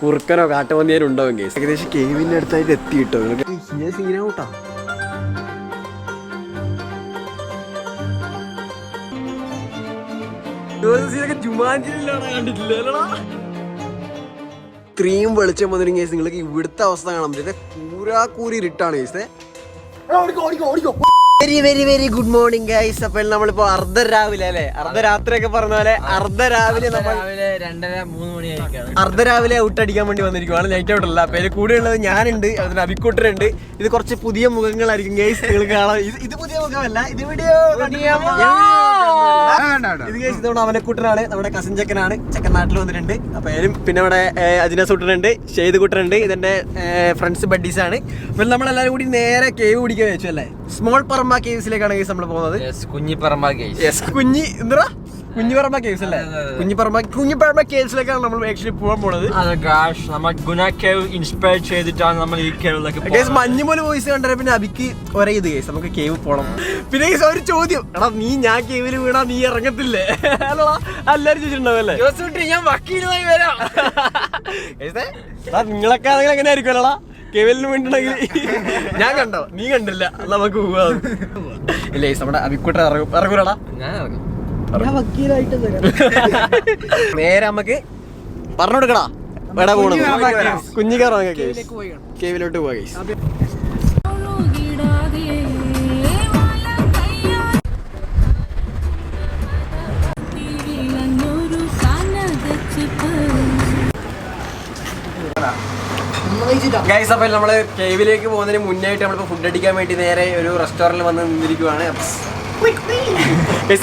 കുറുക്കനോ കാട്ടുപന്നിയാരും ഉണ്ടാവും കേസ് ഏകദേശം കേവിന്റെ അടുത്തായിട്ട് എത്തി കിട്ടോ. സീനാവൂട്ടാ ഇത്രയും വെളിച്ചം വന്നിട്ട് കേസ് നിങ്ങൾക്ക് ഇവിടുത്തെ അവസ്ഥ കാണാൻ പറ്റില്ല കൂരാ കൂരി ഇരുട്ടാണ് case very very very good morning guys അപ്പോൾ നമ്മളിപ്പോ അർദ്ധരാവിലെ അല്ലെ? അർദ്ധരാത്രി ഒക്കെ പറഞ്ഞ പോലെ അർദ്ധരാവിലെ നമ്മൾ അർദ്ധരാവിലെ ഔട്ടടിക്കാൻ വേണ്ടി വന്നിരിക്കുവാണ്. നൈറ്റ് ഔട്ട് അല്ല. പേര് കൂടെ ഉള്ളത് ഞാനുണ്ട്. അതിന് അഭിക്കൂട്ടരുണ്ട്. ഇത് കുറച്ച് പുതിയ മുഖങ്ങളായിരിക്കും ഗൈസ് നിങ്ങൾ കാണാം ഇത് പുതിയ മുഖമല്ല. ഇത് വീഡിയോ ഇതോടെ കൂട്ടനാണ് നമ്മുടെ കസിൻ ചെക്കനാണ്. ചെക്കൻ നാട്ടിൽ വന്നിട്ടുണ്ട്. അപ്പൊ ഏലും പിന്നെ ഇവിടെ അജിനസ് കൂട്ടനുണ്ട് ഷെയ്ദ് കൂട്ടനുണ്ട് ഇതെന്റെ ഫ്രണ്ട്സ് ബഡ്ഡീസ് ആണ്. അപ്പൊ നമ്മളെല്ലാരും കൂടി നേരെ കേവ് പിടിക്കാൻ വെച്ചു അല്ലേ? സ്മോൾ പറമ്പ കേവ്സിലേക്കാണ് നമ്മൾ പോകുന്നത്. കുഞ്ഞിപ്പറമ്പ കേസ് യെസ് കുഞ്ഞി എന്താ കുഞ്ഞിപ്പറമ്പ കേവ്സ് അല്ലേ? കുഞ്ഞിപ്പറമ്പ കുഞ്ഞിപ്പറമ്പ കേവ്സിലേക്കാണ് നമ്മൾ ആക്ച്വലി പോകാൻ പോണത്. നമ്മൾ ഗുണ കേവ് ഇൻസ്പയർ ചെയ്തിട്ടാണ് നമ്മൾ ഈ കേവിലേക്ക് ഗൈസ് മഞ്ഞുമൂല വോയിസ് കണ്ടത് പിന്നെ അബിക്ക് ഒരേ ഇത് കേസ് നമുക്ക് കേവ് പോണം. പിന്നെ ഗൈസ് ഒരു ചോദ്യം. എടാ നീ ഞാൻ കേവിൽ വീണാ നീ ഇറങ്ങത്തില്ലേ? അല്ലടാ എല്ലാരും ചോദിച്ചിട്ടുണ്ടാവല്ലേ ഞാൻ വക്കീലുമായി വരാം. നിങ്ങളൊക്കെ ആണെങ്കിൽ എങ്ങനെ ആയിരിക്കുമല്ലടാ കെവിലിന് വേണ്ടിട്ടുണ്ടെങ്കിൽ ഞാൻ കണ്ടോ? നീ കണ്ടില്ല. നമുക്ക് പോവാ. ഇല്ലേ നമ്മുടെ അബിക്കുട്ട ഇറങ്ങും ഇറങ്ങൂലടാ. ഞാൻ ഇറങ്ങും. നേരെ നമുക്ക് പറഞ്ഞു കൊടുക്കടാ പോണു. കുഞ്ഞിക്കാറോ കേവിലോട്ട് പോവാ ഗൈസ് അപ്പം നമ്മൾ കേവിലേക്ക് പോകുന്നതിന് മുന്നായിട്ട് നമ്മളിപ്പോ ഫുഡ് അടിക്കാൻ വേണ്ടി നേരെ ഒരു റെസ്റ്റോറന്റിൽ വന്ന് നിന്നിരിക്കുവാണ്.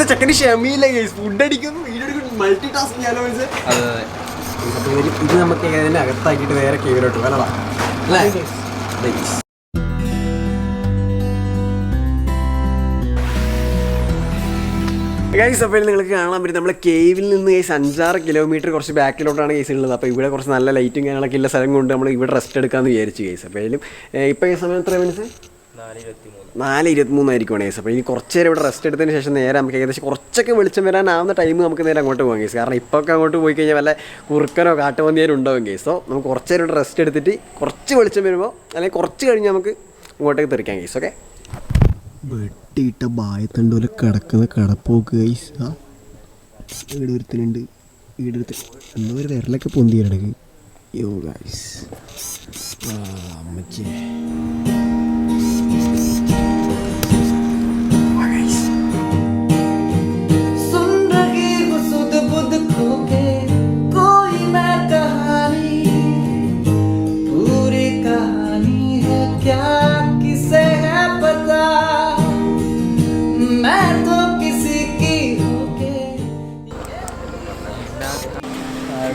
ചെക്കന് ക്ഷമയില്ല ഗൈസ് ഫുഡ് അടിക്കുന്നു വീഡിയോ മൾട്ടി ടാസ്ക് ഇവർ ഇത് നമുക്ക് ഇതിനെ അകത്താക്കിയിട്ട് വേറെ കേവിലോട്ട് അല്ലേ? അതെ ഗൈസ് അപ്പോൾ നിങ്ങൾക്ക് കാണാൻ പറ്റും. നമ്മുടെ കേവിൽ നിന്ന് ഗൈസ് അഞ്ചാറ് കിലോമീറ്റർ കുറച്ച് ബാക്കിലോട്ടാണ് ഗൈസ് ഉള്ളത്. അപ്പോൾ ഇവിടെ കുറച്ച് നല്ല ലൈറ്റും കാര്യങ്ങളൊക്കെ ഉള്ള സ്ഥലം കൊണ്ട് നമ്മൾ ഇവിടെ റെസ്റ്റ് എടുക്കാമെന്ന് വിചാരിച്ചു ഗൈസ് അപ്പോൾ അതിലും ഇപ്പോൾ ഈ സമയം എത്ര മിനിറ്റ്സ് നാല് ഇരുപത്തി മൂന്നായിരിക്കും ഏസ് ഇരുപത്തിമൂന്നായിരിക്കും ഗൈസ് അപ്പോൾ ഇനി കുറച്ച് നേരം ഇവിടെ റെസ്റ്റ് എടുത്തതിന് ശേഷം നേരെ നമുക്ക് ഏകദേശം കുറച്ചൊക്കെ വെളിച്ചം വരാനാവുന്ന ടൈം നമുക്ക് നേരെ അങ്ങോട്ട് പോകാം കേസ് കാരണം ഇപ്പോൾ ഒക്കെ അങ്ങോട്ട് പോയി കഴിഞ്ഞാൽ വല്ല കുറുക്കനോ കാട്ടുപന്നിയാരും ഉണ്ടാവും കേസ് സോ നമുക്ക് കുറച്ച് നേരം ഇവിടെ റെസ്റ്റ് എടുത്തിട്ട് കുറച്ച് വെളിച്ചം വരുമ്പോൾ അല്ലെങ്കിൽ കുറച്ച് കഴിഞ്ഞ് നമുക്ക് ഇങ്ങോട്ടേക്ക് തെറിക്കാം കേസ് ഓക്കെ വെട്ടിയിട്ട ബായത്തണ്ട് പോലെ കിടക്കുന്ന കിടപ്പോക്ക് ഗൈസ് ആ ഈടുത്തി ഒരുത്തനുണ്ട് എന്തോ ഒരു വിരലൊക്കെ പൊന്തിയാണ് കിടക്ക് യോ ഗൈസ് ആ അമ്മച്ചേ.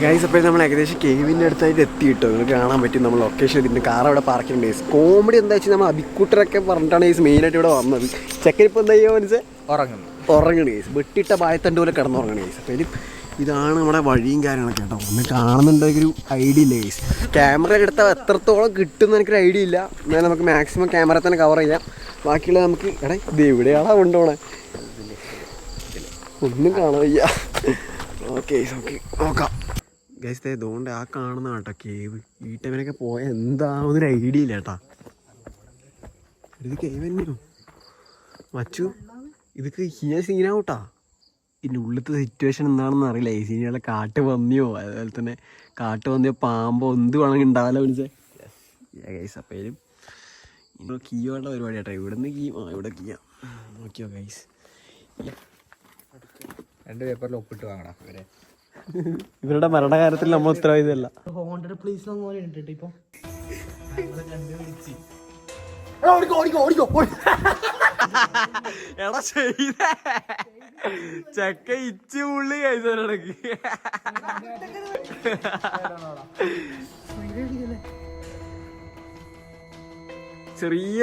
ഗൈസ് അപ്പോൾ നമ്മൾ ഏകദേശം കേവിന്റെ അടുത്തായിട്ട് എത്തി കിട്ടും നിങ്ങൾക്ക് കാണാൻ പറ്റും. നമ്മൾ ലൊക്കേഷൻ ഇതിന്റെ കാർ അവിടെ പാർക്ക് ചെയ്യുന്നുണ്ട് കോമഡി എന്താ വെച്ചാൽ നമ്മൾ അബിക്കൂട്ടറൊക്കെ പറഞ്ഞിട്ടാണ് ഗൈസ് മെയിനായിട്ട് ഇവിടെ വന്നത്. ചെക്കൻ ഇപ്പോൾ എന്താ ചെയ്യുക മനസ്സ് ഉറങ്ങുന്നു. ഉറങ്ങണ ഗൈസ് വെട്ടിട്ട പായത്തണ്ട് പോലെ കിടന്നുറങ്ങണ ഗൈസ് അപ്പോൾ ഇതാണ് നമ്മുടെ വഴിയും കാര്യങ്ങളൊക്കെ കേട്ടോ. ഒന്ന് കാണുന്നുണ്ടെങ്കിൽ ഒരു ഐഡിയ ഇല്ല ഗൈസ് ക്യാമറ എടുത്താൽ എത്രത്തോളം കിട്ടുമെന്ന് എനിക്കൊരു ഐഡിയ ഇല്ല. എന്നാലും നമുക്ക് മാക്സിമം ക്യാമറ തന്നെ കവർ ചെയ്യാം. ബാക്കിയുള്ള നമുക്ക് എടേ ഇത് എവിടെയാണോ കൊണ്ടുപോണേ? ഒന്നും കാണാൻ വയ്യ. ഓക്കെ ഓക്കെ നോക്കാം. ഗൈസ് ഇതുകൊണ്ട് ആ കാണുന്ന കേട്ടോ കേവ് ഈ ടൈമിനൊക്കെ പോയാൽ എന്താവുന്നൊരു ഐഡിയ ഇല്ല കേട്ടാ. ഇത് കേവ് തന്നെയോ മച്ചു ഇതൊക്കെ ഹിയ സീനാവൂട്ടാ ഇതിന്റെ ഉള്ളിലത്തെ സിറ്റുവേഷൻ എന്താണെന്ന് അറിയില്ല. ഈ സീനുകളെ കാട്ട് പന്നിയോ അതുപോലെ തന്നെ കാട്ട് പന്നിയോ പാമ്പോ എന്ത് വേണമെങ്കിൽ ഉണ്ടാവില്ല വിളിച്ചേ ഗൈസ് അപ്പേലും ഇപ്പോൾ കീയുള്ള പരിപാടി കേട്ടോ. ഇവിടെ നിന്ന് കീ ആ ഇവിടെ കീയാ നോക്കിയോ ഗൈസ് രണ്ട് പേപ്പറിൽ ഒപ്പിട്ട് വാങ്ങണം ഇവരെ. ഇവരുടെ മരണകാര്യത്തിൽ നമ്മൾ ഉത്തരവാദിതല്ല ഹോണ്ടഡ് പ്ലേസ് പോലെ ഉണ്ട് ഇപ്പൊ. എടാ ചെയ്ത. ചക്ക ഇച്ചു പുള്ളി കഴിച്ചവരടക്ക്. ചെറിയ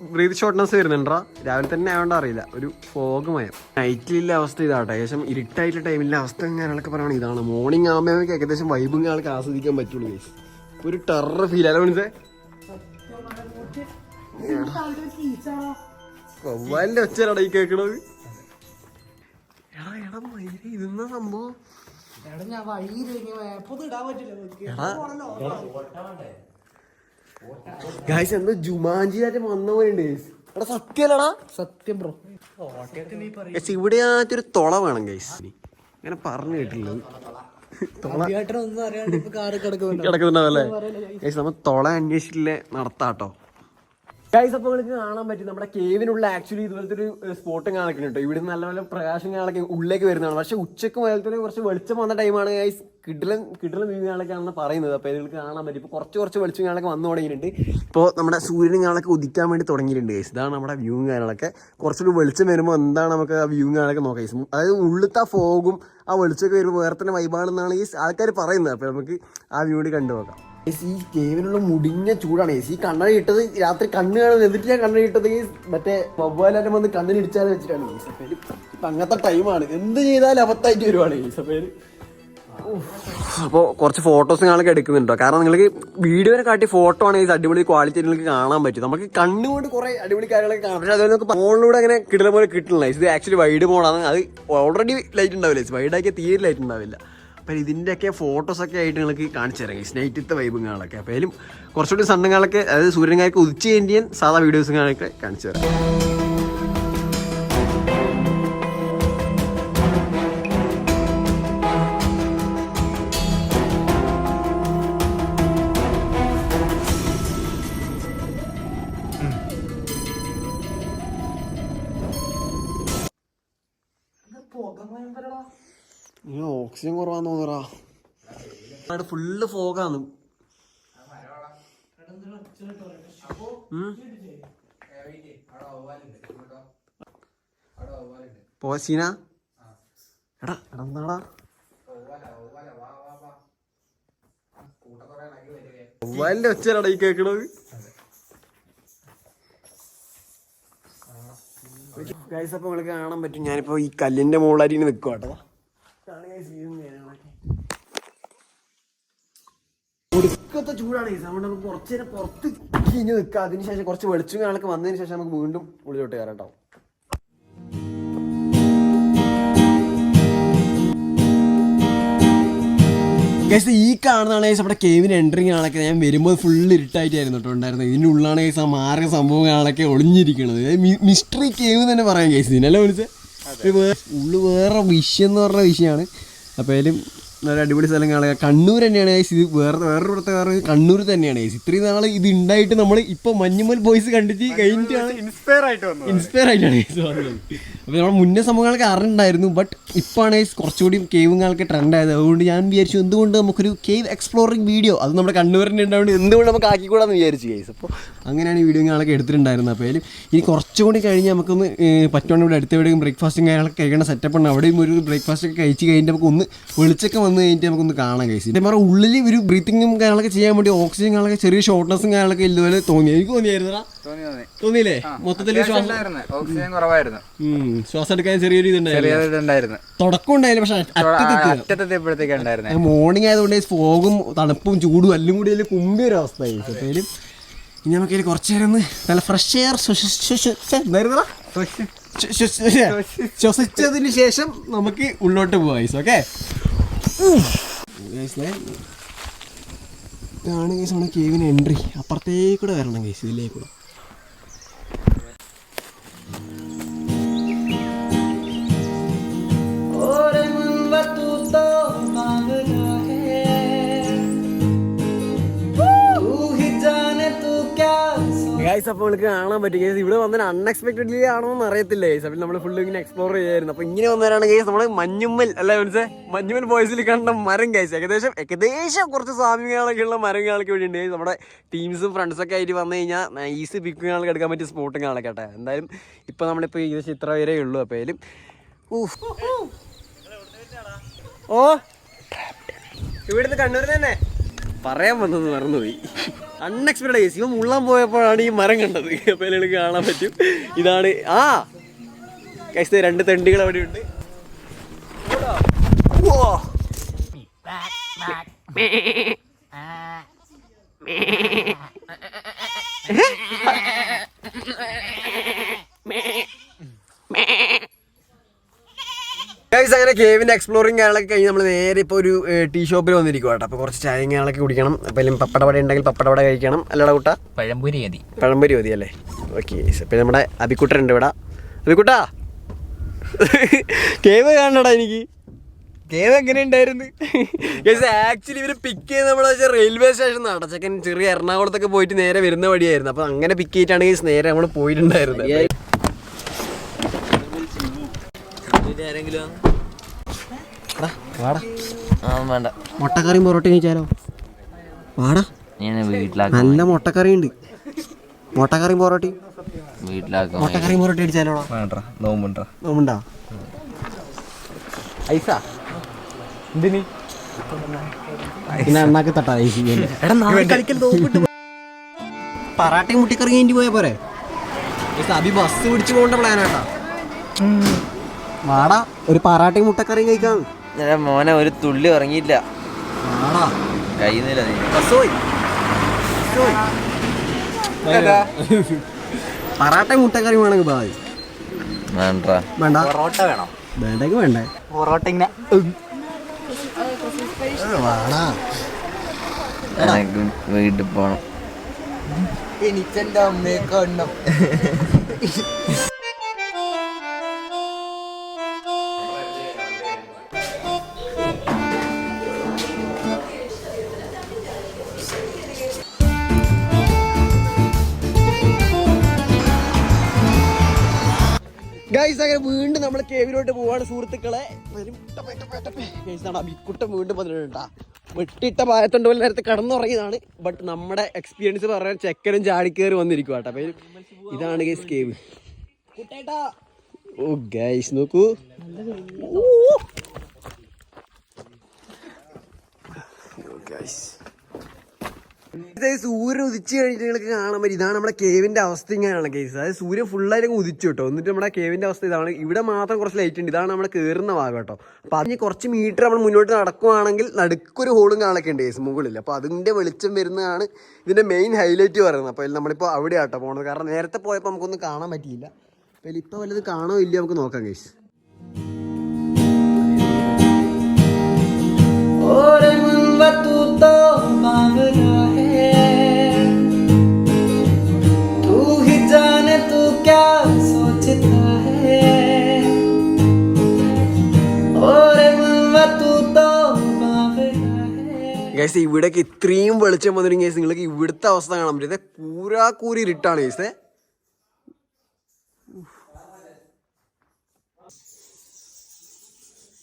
ബ്രീത്ത് ഷോർട്ട്നെസ് വരുന്നുണ്ടാ? രാവിലെ തന്നെ ആയതുകൊണ്ട് അറിയില്ല. ഒരു ഫോഗ് മയം. നൈറ്റിലുള്ള അവസ്ഥ ഇതാട്ടെ. ഏകദേശം ഇരുട്ടായിട്ടുള്ള ടൈമിലെ അവസ്ഥ അങ്ങനെയൊക്കെ പറയുകയാണ് ഇതാണ്. മോർണിംഗ് ആകുമ്പോൾ നമുക്ക് ഏകദേശം വൈബും ആൾക്ക് ആസ്വദിക്കാൻ പറ്റുള്ളൂ ഗൈസ് ഒരു ടെറർ ഫീൽ അല്ല മനസ്സേ വവ്വാലിന്റെ ഒച്ചടാ ഈ കേക്കണത്? എടാ എടാ മയിലേ ഇതെന്നാ സംഭവം? എടാ ഞാൻ വഴിയിൽ എപ്പോ ഇടാൻ പറ്റില്ല? ഗൈസ് എന്തോ ജുമാഞ്ചിയായിട്ട് വന്ന പോലെ ഉണ്ട് എടാ സത്യല്ലടാ. സത്യം ബ്രോ. ഗൈസ് ഇവിടെയായിട്ടൊരു തുള വേണം ഗൈസ് ഇങ്ങനെ പറഞ്ഞു കേട്ടില്ലത് നമ്മ കിടക്കുന്നുണ്ടാവല്ലേ ഗൈസ് നമ്മൾ തുള അന്വേഷിച്ചില്ലേ നടത്താട്ടോ. ഗൈസ് അപ്പോൾ നിങ്ങൾക്ക് കാണാൻ പറ്റും. നമ്മുടെ കേവിനുള്ള ആക്ച്വലി ഇതുപോലത്തെ ഒരു സ്പോട്ടും കാണിക്കുന്നുണ്ട് ഇവിടെ നല്ല നല്ല പ്രകാശം കാണൊക്കെ ഉള്ളിലേക്ക് വരുന്നതാണ്. പക്ഷെ ഉച്ചയ്ക്ക് മുതലത്തെ കുറച്ച് വെളിച്ചം വന്ന ടൈമാണ് ഗൈസ് കിടിലൻ കിടിലൻ വ്യൂ കാണൊക്കെയാണെന്ന് പറയുന്നത്. അപ്പോൾ നിങ്ങൾക്ക് കാണാൻ പറ്റും. ഇപ്പൊ കുറച്ച് കുറച്ച് വെളിച്ചം കാണൊക്കെ വന്നു തുടങ്ങിയിട്ടുണ്ട്. ഇപ്പോൾ നമ്മുടെ സൂര്യനും കാണൊക്കെ ഉദിക്കാൻ വേണ്ടി തുടങ്ങിയിട്ടുണ്ട് ഗൈസ് ഇതാണ് നമ്മുടെ വ്യൂ കാര്യങ്ങളൊക്കെ. കുറച്ചുകൂടി വെളിച്ചം വരുമ്പോൾ എന്താണ് നമുക്ക് ആ വ്യൂ കാണൊക്കെ നോക്കാം ഗൈസ് അതായത് ഉള്ളിലത്തെ ഫോഗും ആ വെളിച്ചൊക്കെ വരുമ്പോൾ വേറെ തന്നെ വൈബാണെന്നാണ് ഈ ആൾക്കാർ പറയുന്നത്. അപ്പോൾ നമുക്ക് ആ വ്യൂ കൂടി കണ്ടു നോക്കാം ഗൈസ്, ഈ കേവിനുള്ള മുടിഞ്ഞ ചൂടാണ്. എസ് ഈ കണ്ണട ഇട്ടത് രാത്രി കണ്ണ് കാണുന്നത്. എന്നിട്ട് ഞാൻ കണ്ണട ഇട്ടത് ഈ മറ്റേ വവ്വാലും വന്ന് കണ്ണിന് ഇടിച്ചാൽ വെച്ചിട്ടാണ്. ഈസപ്പേര് അങ്ങനത്തെ ടൈമാണ് എന്ത് ചെയ്താലും അബദ്ധമായിട്ട് വരുവാണ് ഈസപ്പേര് അപ്പൊ അപ്പോൾ കുറച്ച് ഫോട്ടോസ് ഞങ്ങളൊക്കെ എടുക്കുന്നുണ്ടോ? കാരണം നിങ്ങൾക്ക് വീഡിയോനെ കാട്ടി ഫോട്ടോ ആണ് ആണെങ്കിൽ അടിപൊളി ക്വാളിറ്റി നിങ്ങൾക്ക് കാണാൻ പറ്റും. നമുക്ക് കണ്ണുകൊണ്ട് കുറേ അടിപൊളി കാര്യങ്ങളൊക്കെ കാണാം. പക്ഷേ അതുപോലെ നമുക്ക് ഫോണിലൂടെ അങ്ങനെ കിട്ടുന്ന പോലെ കിട്ടില്ല ഇത് ആക്ച്വലി വൈഡ് മോഡാണ് അത് ഓൾറെഡി ലൈറ്റ് ഉണ്ടാവില്ല? വൈഡാക്കിയ തീരെ ലൈറ്റ് ഉണ്ടാവില്ല. അപ്പം ഇതിന്റെയൊക്കെ ഫോട്ടോസൊക്കെ ആയിട്ട് നിങ്ങൾക്ക് കാണിച്ചു തരാം. സ്നൈറ്റത്തെ വൈബുകളൊക്കെ. അപ്പോൾ അതിലും കുറച്ചുകൂടി സണ്ണങ്ങളൊക്കെ അതായത് സൂര്യനാർക്ക് ഉദിച്ച് കഴിഞ്ഞാൽ സാധാ വീഡിയോസുകളൊക്കെ കാണിച്ചു തരാം. ഓക്സിജൻ കുറവാന്ന് തോന്നറാ ഫുള്ള് ഫോഗാന്ന് പോസീന എടാ എടാ എന്താടാ ഒച്ചയാടാ ഈ കേക്കണത്. ഗൈസ് അപ്പൊ നിങ്ങൾക്ക് കാണാൻ പറ്റും. ഞാനിപ്പോ ഈ കല്ലിന്റെ മുകളിലായിട്ട് നിൽക്കുക കേട്ടോ ഒടുക്കത്തെ ചൂടാണ് ഈ സമയം നമുക്ക് കുറച്ച് നേരം പുറത്ത് കിഞ്ഞ് നിൽക്കാം. അതിനുശേഷം കുറച്ച് വെളിച്ചും കാണൊക്കെ വന്നതിന് ശേഷം നമുക്ക് വീണ്ടും ഉള്ളിലോട്ട് കയറാം കേട്ടോ. ഗൈസ് ഈ കാണുന്നതാണ് ഗൈസ് നമ്മുടെ കേവിന് എൻട്രിങ് ആണൊക്കെ ഞാൻ വരുമ്പോൾ ഫുൾ ഇരുട്ടായിട്ടായിരുന്നു കേട്ടോ ഉണ്ടായിരുന്നത്. ഇതിന്റെ ഉള്ളിലാണ് ഗൈസ് ആ മാറിയ സംഭവം കാണൊക്കെ ഒളിഞ്ഞിരിക്കുന്നത് മിസ്റ്ററി കേവ് തന്നെ പറയാം കേസ് ഇതിനല്ലേ വിളിച്ചത് ഉള്ളു വേറെ വിഷയം എന്ന് പറഞ്ഞ വിഷയമാണ് അപ്പോൾ നല്ല അടിപൊളി സ്ഥലം കാണുക കണ്ണൂർ തന്നെയാണ് ഏസ് ഇത് വേറെ വേറൊരു പ്രത്യേക കണ്ണൂർ തന്നെയാണ് ഏസ് ഇത്രയും നാൾ ഇത് ഉണ്ടായിട്ട് നമ്മൾ ഇപ്പോൾ മഞ്ഞുമൽ ബോയ്സ് കണ്ടിട്ട് കഴിഞ്ഞിട്ടാണ് ഇൻസ്പയർ ആയിട്ട് വന്നത്. ഇൻസ്പയർ ആയിട്ടാണ് ഏസ് പറഞ്ഞത് അപ്പോൾ നമ്മൾ മുന്നേ സംഭവങ്ങളൊക്കെ അറിഞ്ഞിട്ടുണ്ടായിരുന്നു ബട്ട് ഇപ്പോഴാണ് ഏസ് കുറച്ചുകൂടി കേവുകളൊക്കെ ട്രെൻഡ് ആയത്. അതുകൊണ്ട് ഞാൻ വിചാരിച്ചു എന്തുകൊണ്ട് നമുക്കൊരു കേവ് എക്സ്പ്ലോറിംഗ് വീഡിയോ അത് നമ്മുടെ കണ്ണൂരിന്റെ ഉണ്ടാവുകൊണ്ട് എന്തുകൊണ്ട് നമുക്ക് ആക്കിക്കൂടാന്ന് വിചാരിച്ചു കേസ് അപ്പോൾ അങ്ങനെയാണ് ഈ വീഡിയോ ഞങ്ങളൊക്കെ എടുത്തിട്ടുണ്ടായിരുന്നത്. അപ്പോൾ ഇനി കുറച്ചുകൂടി കഴിഞ്ഞ് നമുക്കൊന്ന് പറ്റുവാണെങ്കിൽ ഇവിടെ അടുത്ത് എവിടെയും ബ്രേക്ക്ഫാസ്റ്റും കാര്യങ്ങളൊക്കെ കഴിക്കേണ്ട സെറ്റപ്പ് ഉണ്ട് അവിടെയും ഒരു ബ്രേക്ക്ഫാസ്റ്റ് ഒക്കെ കഴിച്ച് കഴിഞ്ഞിട്ട് നമുക്ക് ഒന്ന് വെളിച്ചൊക്കെ വന്ന് കഴിഞ്ഞിട്ട് നമുക്കൊന്ന് കാണാൻ കഴിച്ചു ഇതേ പറഞ്ഞാൽ ഉള്ളിൽ ഒരു ബ്രീത്തിങ്ങും കാര്യങ്ങളൊക്കെ ചെയ്യാൻ വേണ്ടി ഓക്സിജൻ കാര്യങ്ങളൊക്കെ ചെറിയ ഷോർട്ട്നസ്സും കാര്യങ്ങളൊക്കെ ഇതുപോലെ തോന്നി. എനിക്ക് തോന്നിയായിരുന്നടാ. തോന്നി തോന്നി. തോന്നിയില്ലേ? മൊത്തത്തിൽ ഓക്സിജൻ കുറവായിരുന്നു. ശ്വാസം എടുക്കാൻ ചെറിയൊരു ഇതുണ്ടായിരുന്നു. തുടക്കം ഉണ്ടായില്ല പക്ഷെ അറ്റത്തെത്തിയപ്പോഴത്തേക്ക് മോർണിംഗ് ആയതുകൊണ്ട് ഫോഗും തണുപ്പും ചൂടും എല്ലാം കൂടി അതിൽ കുമ്പിയ ഒരു അവസ്ഥയായിരുന്നു ഇനി നമുക്ക് ഇതിൽ കുറച്ച് നേരം ഒന്ന് നല്ല ഫ്രഷ് എയർ ശ്വസിച്ചതിന് ശേഷം നമുക്ക് ഉള്ളോട്ട് പോവാം ഓക്കെ ഇതാണ് കേസ് നമ്മുടെ കേവിന് എൻട്രി അപ്പുറത്തേക്കൂടെ വരണം കേസ് ഇതിലേക്കൂടെ. ഗൈസ് അപ്പോൾ നിങ്ങൾക്ക് കാണാൻ പറ്റും. ഗൈസ് ഇവിടെ വന്നാൽ അൺഎക്സ്പെക്ടഡ്ലി ആണോ എന്ന് അറിയത്തില്ല. ഗൈസ് അപ്പോൾ നമ്മൾ ഫുള്ള് ഇങ്ങനെ എക്സ്പ്ലോർ ചെയ്യായിരുന്നു. അപ്പോൾ ഇങ്ങനെ വന്നവരാണ് ഗൈസ് നമ്മൾ മഞ്ഞുമ്മൽ അല്ല മനസ്സേ? മഞ്ഞുമ്മൽ ബോയ്സിൽ കണ്ട മരം ഗൈസ് ഏകദേശം ഏകദേശം കുറച്ച് സാമ്യങ്ങളൊക്കെ ഉള്ള മരങ്ങളൊക്കെ വേണ്ടി ഉണ്ട് guys. നമ്മുടെ ടീംസും ഫ്രണ്ട്സൊക്കെ ആയിട്ട് വന്നു കഴിഞ്ഞാൽ ഈസി പിക്കുകളൊക്കെ എടുക്കാൻ പറ്റിയ സ്പോട്ടും കാണാൻ എന്തായാലും ഇപ്പോൾ നമ്മളിപ്പോ ഏകദേശം ഇത്ര വരെ ഉള്ളൂ. അപ്പോൾ. ഓ. ഇവിടുന്ന് കണ്ണൂർ തന്നെ. പറയാൻ വന്നത് മറന്നുപോയി. അൺഎക്സ്പെക്ടഡ് കേസ് ഇവ മുള്ളാൻ പോയപ്പോഴാണ് ഈ മരം കണ്ടത്. അപ്പോൾ എനിക്ക് കാണാൻ പറ്റും. ഇതാണ് ആ! കഴിച്ചത് രണ്ട് തെണ്ടികൾ അവിടെ ഉണ്ട് ഗൈസ് അങ്ങനെ കേവിന്റെ എക്സ്പ്ലോറിങ് കാര്യങ്ങളൊക്കെ കഴിഞ്ഞ് നമ്മൾ നേരെ ഇപ്പോൾ ഒരു ടീ ഷോപ്പിൽ വന്നിരിക്കും കേട്ടോ. അപ്പോൾ കുറച്ച് ചായ കാര്യങ്ങളൊക്കെ കുടിക്കണം. അപ്പം പപ്പടവട ഉണ്ടെങ്കിൽ പപ്പടവട കഴിക്കണം. അല്ലടാ കൂട്ട? പഴംപൊരി മതി. പഴംപൊരി മതി അല്ലേ? ഓക്കെ അപ്പോൾ നമ്മുടെ അബിക്കുട്ടനുണ്ട് ഇവിടെ. അബിക്കുട്ടാ കേവ് കാണണടാ എനിക്ക്. കേവ് എങ്ങനെ ഉണ്ടായിരുന്നു ആക്ച്വലി ഇവർ പിക്ക് ചെയ്ത് നമ്മളെ വെച്ചാൽ റെയിൽവേ സ്റ്റേഷൻ അടച്ചക്കൻ ചെറിയ എറണാകുളത്തൊക്കെ പോയിട്ട് നേരെ വരുന്ന വഴിയായിരുന്നു. അപ്പോൾ അങ്ങനെ പിക്ക് ചെയ്തിട്ടാണ് ഗൈസ് നേരെ നമ്മൾ പോയിട്ടുണ്ടായിരുന്നത്. വാടാ. വേണ്ട. മുട്ടക്കറിയും പൊറോട്ടയും കഴിച്ചാലോ? വാടാ. ഞാൻ വീട്ടിലാക്കാം നല്ല മുട്ടക്കറി ഉണ്ട് മുട്ടക്കറിയും പൊറോട്ടയും. വീട്ടിലാക്കാം മുട്ടക്കറിയും പൊറോട്ടയും അടിച്ചാലോടാ വേണ്ട നോമ്പുണ്ടോ. നോമുണ്ടാ ഐസാ. എന്തിന്? പിന്നെ അണ്ണാക്ക് തട്ടാ ഐസ് പറാട്ടയും മുട്ടിക്കറി കഴിഞ്ഞ് പോയാ പോരെ. അഭി ബസ് പിടിച്ചു പോകേണ്ട പ്ലാനാട്ടാ വാടാ ഒരു പാറാട്ടി മുട്ടക്കറിയും കഴിക്കാം. മോനെ ഒരു തുള്ളി ഉറങ്ങിയില്ല. വാടാ. കഴിയുന്നില്ല നീ. പറാട്ടയും മുട്ടക്കറിയും വേണമെങ്കിൽ ബായി. വേണ്ട. വേണ്ട. പൊറോട്ട വേണം? വേണ്ടെങ്കിൽ വേണ്ടേ. പൊറോട്ട ഇങ്ങനെ വീട്ടിൽ പോണം. എനിക്കെന്റെ അമ്മയെ കാണണം. നമ്മൾ കേവിലോട്ട് പോവാണ് സുഹൃത്തുക്കളെ. ദാ വീണ്ടും വന്നിട്ടുണ്ടാ വെട്ടിയിട്ട പായത്തൊണ്ട് പോലെ നേരത്തെ കടന്നുറങ്ങിയതാണ്. ബട്ട് നമ്മുടെ എക്സ്പീരിയൻസ് പറയാൻ ചെക്കനും ചാടിക്കേറി വന്നിരിക്കും കേട്ടോ അപ്പൊ ഇതാണ് ഗൈസ് കേവ് ഓ ഗൈസ് നോക്കൂ. ഗൈസ് സൂര്യൻ ഉദിച്ചു കഴിഞ്ഞിട്ട് കാണാൻ പറ്റും. ഇതാണ് നമ്മുടെ കേവിന്റെ അവസ്ഥ ഇങ്ങനെയാണ് കേസ് അതായത് സൂര്യൻ ഫുള്ളായിട്ട് ഉദിച്ചു കേട്ടോ. എന്നിട്ട് നമ്മുടെ കേവിന്റെ അവസ്ഥ ഇതാണ്. ഇവിടെ മാത്രം കുറച്ച് ലൈറ്റ് ഉണ്ട്. ഇതാണ് നമ്മുടെ കയറുന്ന ഭാഗം കേട്ടോ. അപ്പൊ അതിന് കുറച്ച് മീറ്റർ നമ്മൾ മുന്നോട്ട് നടക്കുവാണെങ്കിൽ നടുക്കൊരു ഹോളും കാണൊക്കെ ഉണ്ട് കേസ് മുകളിൽ അപ്പൊ അതിന്റെ വെളിച്ചം വരുന്നതാണ് ഇതിന്റെ മെയിൻ ഹൈലൈറ്റ് പറയുന്നത്. അപ്പൊ നമ്മളിപ്പോ അവിടെ ആട്ടോ പോണത്. കാരണം നേരത്തെ പോയപ്പോൾ നമുക്കൊന്നും കാണാൻ പറ്റിയില്ല. അപ്പൊ ഇപ്പൊ വല്ലത് കാണോ ഇല്ല നമുക്ക് നോക്കാം കേസ് और ഗൈസ് ഇവിടേക്ക് ഇത്രയും വെളിച്ചം വന്നിട്ടും ഗൈസ് നിങ്ങൾക്ക് ഇവിടുത്തെ അവസ്ഥ കാണാൻ പറ്റും. കൂരാക്കൂരി ഇരുട്ടാണ് ഗൈസ്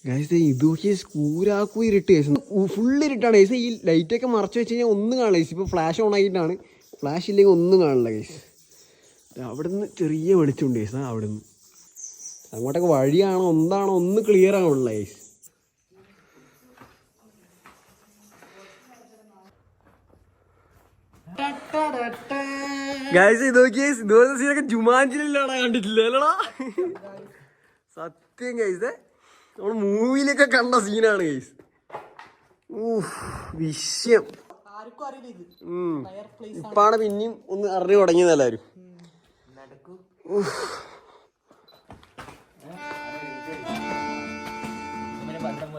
ഗൈസ് ഇത് നോക്കി കൂരാക്കൂ ഇരുട്ട് ഗൈസ് ഫുൾ ഇരുട്ടാണ് ഗൈസ് ഈ ലൈറ്റൊക്കെ മറച്ചു വെച്ച് കഴിഞ്ഞാൽ ഒന്നും കാണില്ല ഗൈസ് ഇപ്പോൾ ഫ്ലാഷ് ഓൺ ആയിട്ടാണ്. ഫ്ലാഷ് ഇല്ലെങ്കിൽ ഒന്നും കാണില്ല ഗൈസ് അവിടെ നിന്ന് ചെറിയ വെളിച്ചമുണ്ട് ഗൈസ് നിന്ന് അങ്ങോട്ടൊക്കെ വഴിയാണോ എന്താണോ ഒന്ന് ക്ലിയർ ആവുള്ള ഗൈസ് ഗൈസ് ഇത് നോക്കിയേ ഇതുപോലെ സീനൊക്കെ ജുമാഞ്ചിലാടാ കണ്ടിട്ടില്ലല്ലടാ. സത്യം ഗൈസ് നമ്മൾ മൂവിയിലൊക്കെ കണ്ട സീനാണ് ഗൈസ് വിഷയം. ഇപ്പാണ് പിന്നെയും ഒന്ന് അറിഞ്ഞു തുടങ്ങിയത് എല്ലാരും. പണ്ടം